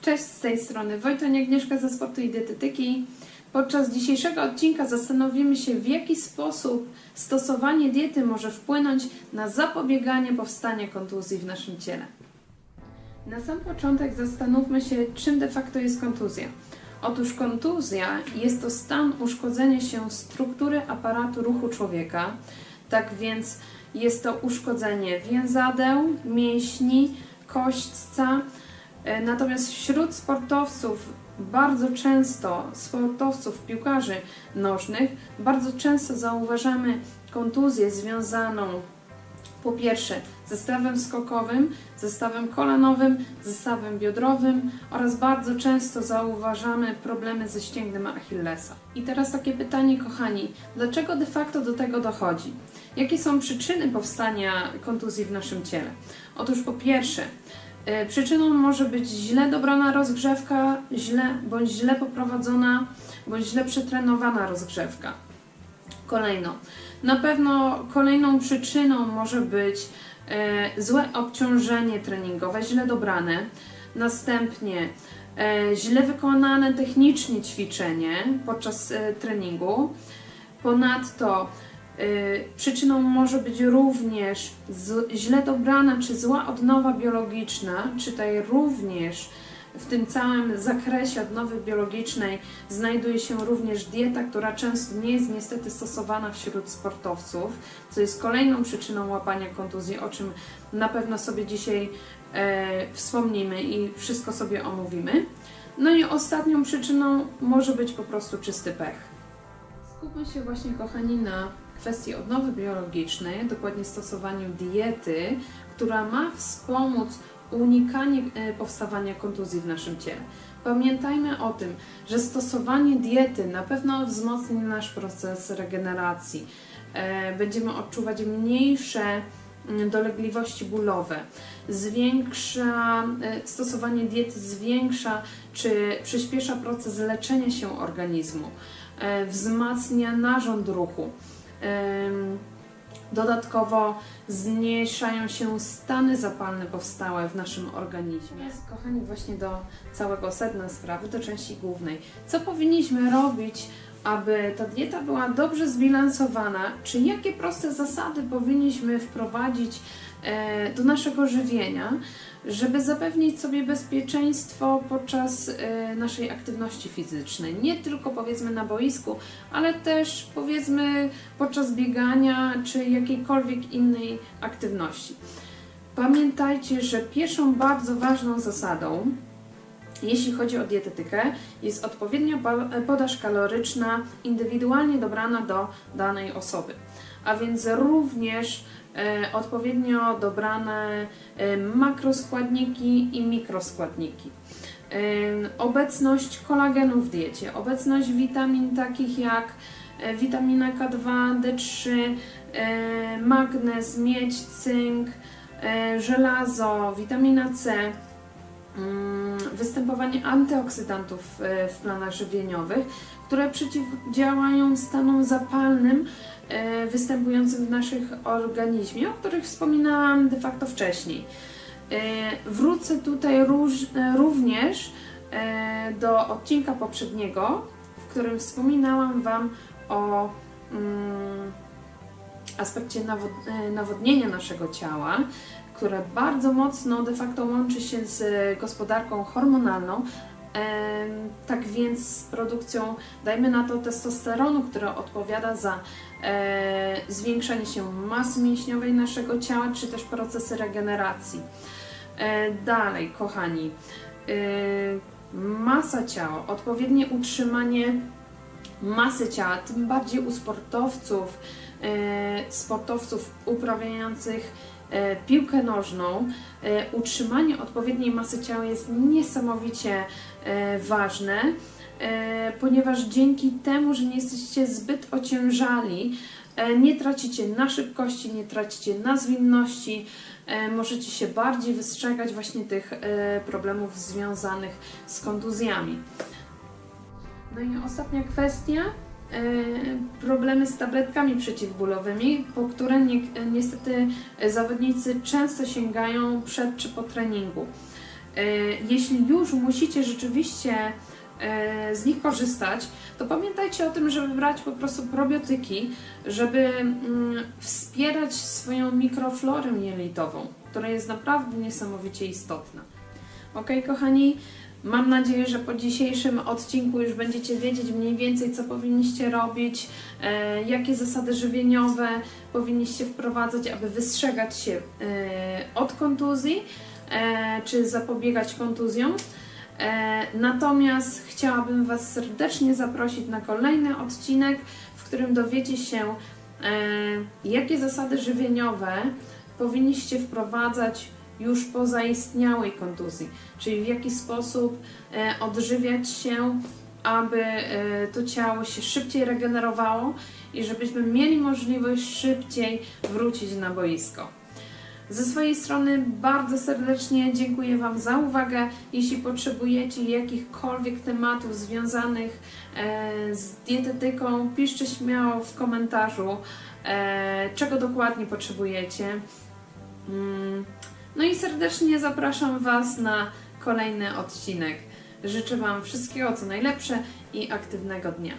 Cześć, z tej strony Wojtoń Agnieszka ze Sportu i Dietetyki. Podczas dzisiejszego odcinka zastanowimy się, w jaki sposób stosowanie diety może wpłynąć na zapobieganie powstania kontuzji w naszym ciele. Na sam początek zastanówmy się, czym de facto jest kontuzja. Otóż kontuzja jest to stan uszkodzenia się struktury aparatu ruchu człowieka. Tak więc jest to uszkodzenie więzadeł, mięśni, kośćca. E, Natomiast wśród sportowców bardzo często, sportowców, piłkarzy nożnych, bardzo często zauważamy kontuzję związaną po pierwsze zestawem skokowym, zestawem kolanowym, zestawem biodrowym oraz bardzo często zauważamy problemy ze ścięgnem Achillesa. I teraz takie pytanie, kochani, dlaczego de facto do tego dochodzi? Jakie są przyczyny powstania kontuzji w naszym ciele? Otóż po pierwsze, przyczyną może być źle dobrana rozgrzewka, źle bądź źle poprowadzona, bądź źle przetrenowana rozgrzewka. Kolejno, na pewno kolejną przyczyną może być e, złe obciążenie treningowe, źle dobrane. Następnie e, źle wykonane technicznie ćwiczenie podczas e, treningu. Ponadto e, przyczyną może być również źle dobrana czy zła odnowa biologiczna, czytaj również w tym całym zakresie odnowy biologicznej znajduje się również dieta, która często nie jest niestety stosowana wśród sportowców, co jest kolejną przyczyną łapania kontuzji, o czym na pewno sobie dzisiaj e, wspomnimy i wszystko sobie omówimy. No i ostatnią przyczyną może być po prostu czysty pech. Skupmy się właśnie, kochani, na kwestii odnowy biologicznej, dokładnie stosowaniu diety, która ma wspomóc unikanie e, powstawania kontuzji w naszym ciele. Pamiętajmy o tym, że stosowanie diety na pewno wzmocni nasz proces regeneracji. E, Będziemy odczuwać mniejsze mm, dolegliwości bólowe. Zwiększa, e, stosowanie diety zwiększa czy przyspiesza proces leczenia się organizmu, wzmacnia narząd ruchu. Dodatkowo zmniejszają się stany zapalne powstałe w naszym organizmie. Kochani, właśnie do całego sedna sprawy, do części głównej. Co powinniśmy robić, aby ta dieta była dobrze zbilansowana? Czy jakie proste zasady powinniśmy wprowadzić do naszego żywienia, żeby zapewnić sobie bezpieczeństwo podczas e, naszej aktywności fizycznej? Nie tylko powiedzmy na boisku, ale też powiedzmy podczas biegania czy jakiejkolwiek innej aktywności. Pamiętajcie, że pierwszą bardzo ważną zasadą, jeśli chodzi o dietetykę, jest odpowiednia podaż kaloryczna, indywidualnie dobrana do danej osoby. A więc również e, odpowiednio dobrane e, makroskładniki i mikroskładniki. E, obecność kolagenu w diecie, obecność witamin takich jak e, witamina K2, D3, e, magnez, miedź, cynk, e, żelazo, witamina C, występowanie antyoksydantów e, w planach żywieniowych, które przeciwdziałają stanom zapalnym e, występującym w naszych organizmie, o których wspominałam de facto wcześniej. E, Wrócę tutaj również do odcinka poprzedniego, w którym wspominałam Wam o mm, aspekcie nawod- nawodnienia naszego ciała, które bardzo mocno de facto łączy się z gospodarką hormonalną. Tak więc z produkcją, dajmy na to testosteronu, która odpowiada za e, zwiększanie się masy mięśniowej naszego ciała, czy też procesy regeneracji. E, dalej, kochani, e, masa ciała, odpowiednie utrzymanie masy ciała, tym bardziej u sportowców, e, sportowców uprawiających e, piłkę nożną, e, utrzymanie odpowiedniej masy ciała jest niesamowicie e, ważne, e, ponieważ dzięki temu, że nie jesteście zbyt ociężali, e, nie tracicie na szybkości, nie tracicie na zwinności, e, możecie się bardziej wystrzegać właśnie tych e, problemów związanych z kontuzjami. No i ostatnia kwestia. E, Problemy z tabletkami przeciwbólowymi, po które nie, niestety zawodnicy często sięgają przed czy po treningu. E, Jeśli już musicie rzeczywiście e, z nich korzystać, to pamiętajcie o tym, żeby brać po prostu probiotyki, żeby mm, wspierać swoją mikroflorę jelitową, która jest naprawdę niesamowicie istotna. Ok, kochani, mam nadzieję, że po dzisiejszym odcinku już będziecie wiedzieć mniej więcej, co powinniście robić, e, jakie zasady żywieniowe powinniście wprowadzać, aby wystrzegać się e, od kontuzji, e, czy zapobiegać kontuzjom. Natomiast chciałabym Was serdecznie zaprosić na kolejny odcinek, w którym dowiecie się, jakie zasady żywieniowe powinniście wprowadzać już po zaistniałej kontuzji, czyli w jaki sposób e, odżywiać się, aby e, to ciało się szybciej regenerowało i żebyśmy mieli możliwość szybciej wrócić na boisko. Ze swojej strony bardzo serdecznie dziękuję Wam za uwagę. Jeśli potrzebujecie jakichkolwiek tematów związanych e, z dietetyką, piszcie śmiało w komentarzu, czego dokładnie potrzebujecie. No i serdecznie zapraszam Was na kolejny odcinek. Życzę Wam wszystkiego co najlepsze i aktywnego dnia.